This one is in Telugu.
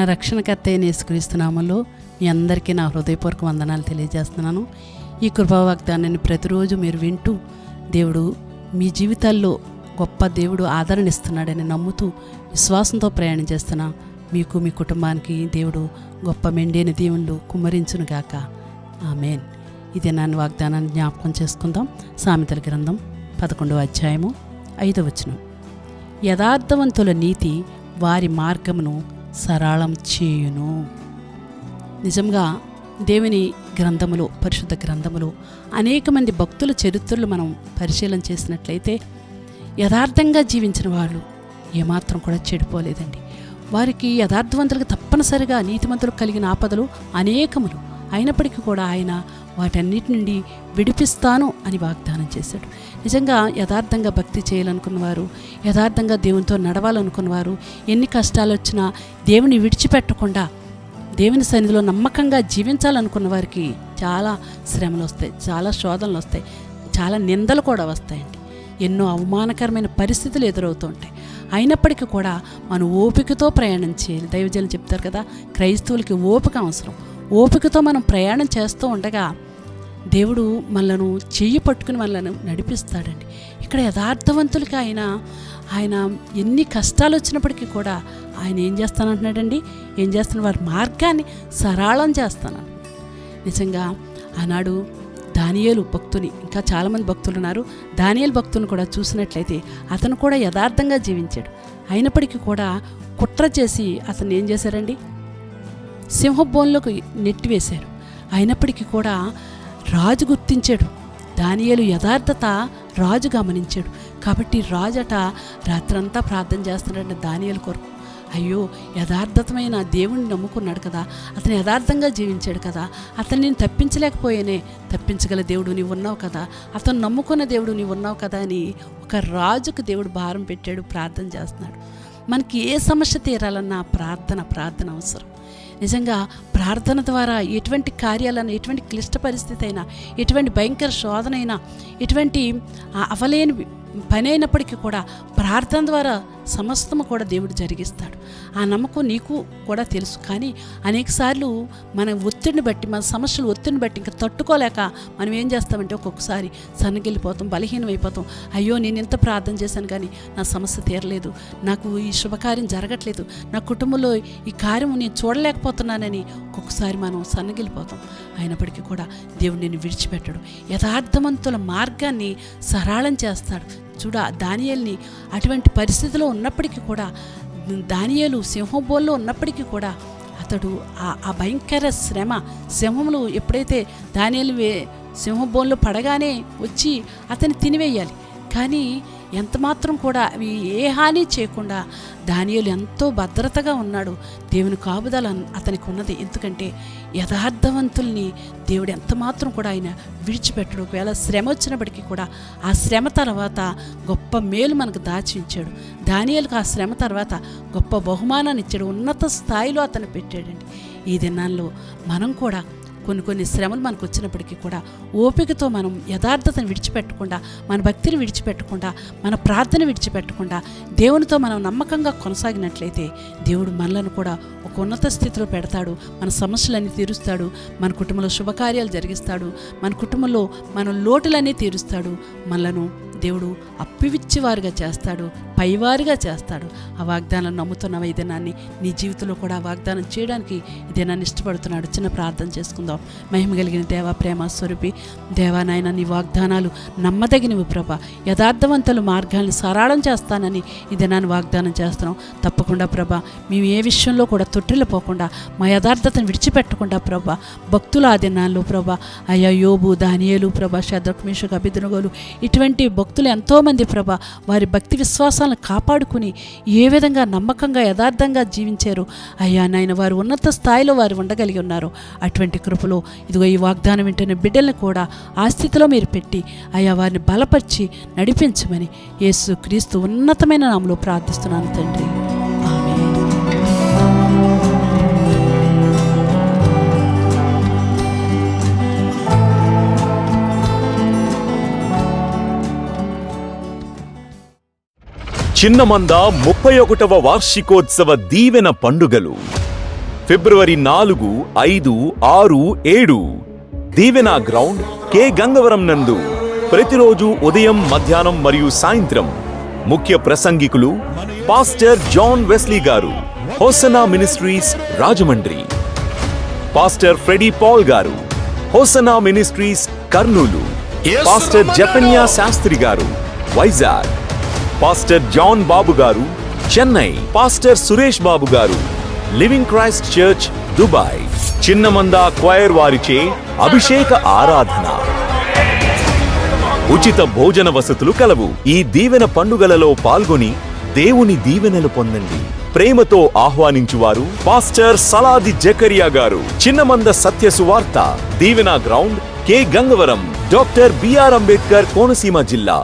మన రక్షణకర్త అయిన యేసుక్రీస్తునామంలో మీ అందరికీ నా హృదయపూర్వక వందనాలు తెలియజేస్తున్నాను. ఈ కృపావాగ్దానాన్ని ప్రతిరోజు మీరు వింటూ దేవుడు మీ జీవితాల్లో గొప్ప దేవుడు ఆదరణ ఇస్తున్నాడని నమ్ముతూ విశ్వాసంతో ప్రయాణం చేస్తున్న మీకు మీ కుటుంబానికి దేవుడు గొప్ప మెండైన దేవుళ్ళు కుమ్మరించునుగాక ఆమెన్. ఇది నన్ను వాగ్దానాన్ని జ్ఞాపకం చేసుకుందాం. సామెతల గ్రంథం పదకొండవ అధ్యాయము ఐదవ వచనం. యథార్థవంతుల నీతి వారి మార్గమును సరళం చేయును. నిజంగా దేవుని గ్రంథములో పరిశుద్ధ గ్రంథములో అనేక మంది భక్తుల చరిత్రలు మనం పరిశీలన చేసినట్లయితే యథార్థంగా జీవించిన వాళ్ళు ఏమాత్రం కూడా చెడిపోలేదండి. వారికి యథార్థవంతులకు తప్పనిసరిగా నీతిమంతులకు కలిగిన ఆపదలు అనేకములు. అయినప్పటికీ కూడా ఆయన వాటన్నిటి నుండి విడిపిస్తాను అని వాగ్దానం చేశాడు. నిజంగా యథార్థంగా భక్తి చేయాలనుకున్నవారు యథార్థంగా దేవునితో నడవాలనుకున్నవారు ఎన్ని కష్టాలు వచ్చినా దేవుని విడిచిపెట్టకుండా దేవుని సన్నిధిలో నమ్మకంగా జీవించాలనుకున్న వారికి చాలా శ్రమలు వస్తాయి చాలా శోధనలు వస్తాయి చాలా నిందలు కూడా వస్తాయండి. ఎన్నో అవమానకరమైన పరిస్థితులు ఎదురవుతూ ఉంటాయి. అయినప్పటికీ కూడా మనం ఓపికతో ప్రయాణం చేయాలి. దైవజనం చెప్తారు కదా క్రైస్తవులకి ఓపిక అవసరం. ఓపికతో మనం ప్రయాణం చేస్తూ ఉండగా దేవుడు మనలను చెయ్యి పట్టుకుని మనలను నడిపిస్తాడండి. ఇక్కడ యథార్థవంతులకి ఆయన ఆయన ఎన్ని కష్టాలు వచ్చినప్పటికీ కూడా ఆయన ఏం చేస్తానంటున్నాడండి? ఏం చేస్తున్న వారి మార్గాన్ని సరళం చేస్తాను. నిజంగా ఆనాడు దానియేలు భక్తుని ఇంకా చాలామంది భక్తులు ఉన్నారు. దానియేలు భక్తుని కూడా చూసినట్లయితే అతను కూడా యథార్థంగా జీవించాడు. అయినప్పటికీ కూడా కుట్ర చేసి అతను ఏం చేశారండి? సింహబోన్లోకి నెట్టివేశారు. అయినప్పటికీ కూడా రాజు గుర్తించాడు. దానియేలు యథార్థత రాజు గమనించాడు. కాబట్టి రాజట రాత్రంతా ప్రార్థన చేస్తున్నాడు దానియేలు కొరకు. అయ్యో యథార్థతమైన దేవుణ్ణి నమ్ముకున్నాడు కదా. అతను యథార్థంగా జీవించాడు కదా. అతను నేను తప్పించలేకపోయానే. తప్పించగల దేవుడు నీవు ఉన్నావు కదా. అతను నమ్ముకున్న దేవుడు నీవు ఉన్నావు కదా అని ఒక రాజుకు దేవుడు భారం పెట్టాడు ప్రార్థన చేస్తున్నాడు. మనకి ఏ సమస్య తీరాలన్నా ప్రార్థన ప్రార్థన అవసరం. నిజంగా ప్రార్థన ద్వారా ఎటువంటి కార్యాలైనా ఎటువంటి క్లిష్ట పరిస్థితి అయినా ఎటువంటి భయంకర శోధన అయినా ఎటువంటి అవలేని పని అయినప్పటికీ కూడా ప్రార్థన ద్వారా సమస్తము కూడా దేవుడు జరిగిస్తాడు. ఆ నమ్మకం నీకు కూడా తెలుసు. కానీ అనేకసార్లు మన ఒత్తిడిని బట్టి మన సమస్యలు ఒత్తిడిని బట్టి ఇంకా తట్టుకోలేక మనం ఏం చేస్తామంటే ఒక్కొక్కసారి సన్నగిల్లిపోతాం బలహీనం అయిపోతాం అయ్యో నేను ఎంత ప్రార్థన చేశాను కానీ నా సమస్య తీరలేదు. నాకు ఈ శుభకార్యం జరగట్లేదు. నా కుటుంబంలో ఈ కార్యం నేను చూడలేకపోతున్నానని ఒక్కొక్కసారి మనం సన్నగిలిపోతాం. అయినప్పటికీ కూడా దేవుడు నేను విడిచిపెట్టడు. యథార్థవంతుల మార్గాన్ని సరళం చేస్తాడు. చూడ దానియల్ని అటువంటి పరిస్థితిలో ఉన్నప్పటికీ కూడా దానియలు సింహబోల్లో ఉన్నప్పటికీ కూడా అతడు ఆ ఆ భయంకర శ్రమ సింహములు ఎప్పుడైతే దానియలు వే సింహబోన్లో పడగానే వచ్చి అతన్ని తినివేయాలి. కానీ ఎంత మాత్రం కూడా అవి ఏ హాని చేయకుండా దానియులు ఎంతో భద్రతగా ఉన్నాడు. దేవుని కాపుదల అతనికి ఉన్నది. ఎందుకంటే యథార్థవంతుల్ని దేవుడు ఎంత మాత్రం కూడా ఆయన విడిచిపెట్టడు. ఒకవేళ శ్రమ వచ్చినప్పటికీ కూడా ఆ శ్రమ తర్వాత గొప్ప మేలు మనకు దాచి ఉంచాడు దానియలకు ఆ శ్రమ తర్వాత గొప్ప బహుమానాన్ని ఇచ్చాడు. ఉన్నత స్థాయిలో అతను పెట్టాడండి. ఈ దినాల్లో మనం కూడా కొన్ని కొన్ని శ్రమలు మనకు వచ్చినప్పటికీ కూడా ఓపికతో మనం యథార్థతను విడిచిపెట్టకుండా మన భక్తిని విడిచిపెట్టకుండా మన ప్రార్థన విడిచిపెట్టకుండా దేవునితో మనం నమ్మకంగా కొనసాగినట్లయితే దేవుడు మనలను కూడా ఒక ఉన్నత స్థితిలో పెడతాడు. మన సమస్యలన్నీ తీరుస్తాడు. మన కుటుంబంలో శుభకార్యాలు జరిగిస్తాడు. మన కుటుంబంలో మన లోటులన్నీ తీరుస్తాడు. మనలను దేవుడు అప్పివిచ్చివారుగా చేస్తాడు పైవారుగా చేస్తాడు. ఆ వాగ్దానం నమ్ముతున్న ఈ దినాన్ని నీ జీవితంలో కూడా వాగ్దానం చేయడానికి ఈ దినాన్ని ఇష్టపడుతున్నాడు. చిన్న ప్రార్థన చేసుకుందాం. మహిమ కలిగిన దేవా ప్రేమ స్వరూపి దేవానాయన నీ వాగ్దానాలు నమ్మదగినవి ప్రభ. యథార్థవంతులు మార్గాల్ని సరాళం చేస్తానని ఈ దినాన్ని వాగ్దానం చేస్తున్నాం. తప్పకుండా ప్రభ మేము ఏ విషయంలో కూడా తొట్టిల్లిపోకుండా మా యథార్థతను విడిచిపెట్టకుండా ప్రభ భక్తుల ఆ దినాల్లో ప్రభ అయ్యా యోబు దానియలు ప్రభ శద్రక్మేషకు అభిదనగోలు ఇటువంటి భక్తులు భక్తులు ఎంతోమంది ప్రభ వారి భక్తి విశ్వాసాలను కాపాడుకుని ఏ విధంగా నమ్మకంగా యథార్థంగా జీవించారు. అయ్యా నాయన వారు ఉన్నత స్థాయిలో వారు ఉండగలిగి ఉన్నారు. అటువంటి కృపలో ఇదిగో ఈ వాగ్దానం వింటున్న బిడ్డల్ని కూడా ఆ స్థితిలో మీరు పెట్టి అయ్యా వారిని బలపరిచి నడిపించమని యేసు క్రీస్తు ఉన్నతమైన నామలో ప్రార్థిస్తున్నాను తండ్రి. చిన్నమంద ముప్పై ఒకటవ వార్షికోత్సవ దీవెన పండుగలు. ఫిబ్రవరి నాలుగు ఐదు ఆరు ఏడు. దీవెన గ్రౌండ్ కె. గంగవరం నందు ప్రతిరోజు ఉదయం మధ్యాహ్నం మరియు సాయంత్రం ముఖ్య ప్రసంగికులు పాస్టర్ జాన్ వెస్లీ గారు Hosanna ministries Rajahmundry. Pastor Freddy Paul గారు Hosanna ministries Kurnool. Pastor Japanya Sastri గారు వైజాగ్. పాస్టర్ జాన్ బాబు గారు చెన్నై పాస్టర్ సురేష్ బాబు గారు living Christ church Dubai. Chinnamanda choir వారిచే అభిషేక ఆరాధన. ఉచిత భోజన వసతులు కలవు. ఈ దీవెన పండుగలలో పాల్గొని దేవుని దీవెనలు పొందండి. ప్రేమతో ఆహ్వానించువారు పాస్టర్ సలాది జకరియా గారు. చిన్నమంద సత్య సువార్త దీవెన ground K Gangavaram doctor BR Ambedkar Konaseema జిల్లా.